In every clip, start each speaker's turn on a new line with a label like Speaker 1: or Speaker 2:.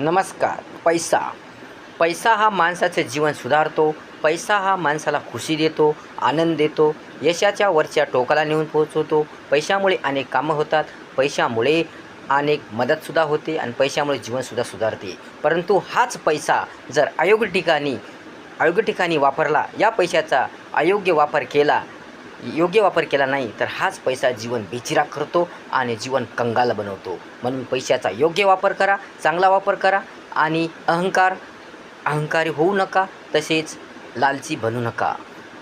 Speaker 1: नमस्कार पैसा. पैसा हा माणसाचे जीवन सुधारतो पैसा हा माणसाला खुशी देतो आनंद देतो यशाच्या वरच्या टोकाला नेऊन पोहोचवतो. पैशामुळे अनेक कामं होतात पैशामुळे अनेक मदतसुद्धा होते आणि पैशामुळे जीवनसुद्धा सुधारते. परंतु हाच पैसा जर अयोग्य ठिकाणी अयोग्य ठिकाणी वापरला या पैशाचा अयोग्य वापर केला योग्य वापर केला नाही तर हाच पैसा जीवन बेचिराग करतो आणि जीवन कंगाल बनवतो. म्हणून पैशाचा योग्य वापर करा चांगला वापर करा आणि अहंकार अहंकारी होऊ नका तसेच लालची बनू नका.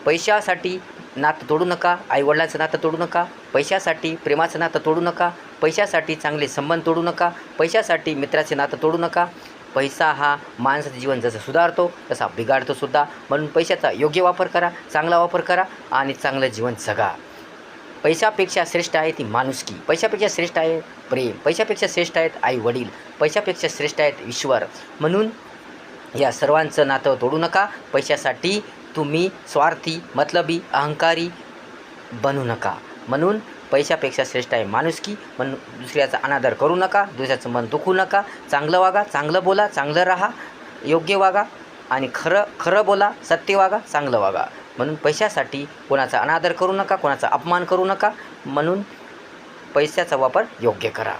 Speaker 1: पैशासाठी नातं तोडू नका आईवडिलांचं नातं तोडू नका पैशासाठी प्रेमाचं नातं तोडू नका पैशासाठी चांगले संबंध तोडू नका पैशासाठी मित्राचे नातं तोडू नका पैसा हा माणसाचं जीवन जसं सुधारतो तसा बिघाडतोसुद्धा म्हणून पैशाचा योग्य वापर करा चांगला वापर करा आणि चांगलं जीवन जगा. पैशापेक्षा श्रेष्ठ आहे ती माणुसकी. पैशापेक्षा श्रेष्ठ आहे प्रेम. पैशापेक्षा श्रेष्ठ आहेत आई वडील. पैशापेक्षा श्रेष्ठ आहेत ईश्वर. म्हणून या सर्वांचं नातं तोडू नका. पैशासाठी तुम्ही स्वार्थी मतलबी अहंकारी बनू नका. म्हणून पैशापेक्षा श्रेष्ठ आहे माणुसकी म्हणून दुसऱ्याचा अनादर करू नका दुसऱ्याचं मन दुखू नका चांगलं वागा चांगलं बोला चांगलं राहा योग्य वागा आणि खरं खरं बोला सत्य वागा चांगलं वागा. म्हणून पैशासाठी कोणाचा अनादर करू नका कोणाचा अपमान करू नका म्हणून पैशाचा वापर योग्य करा.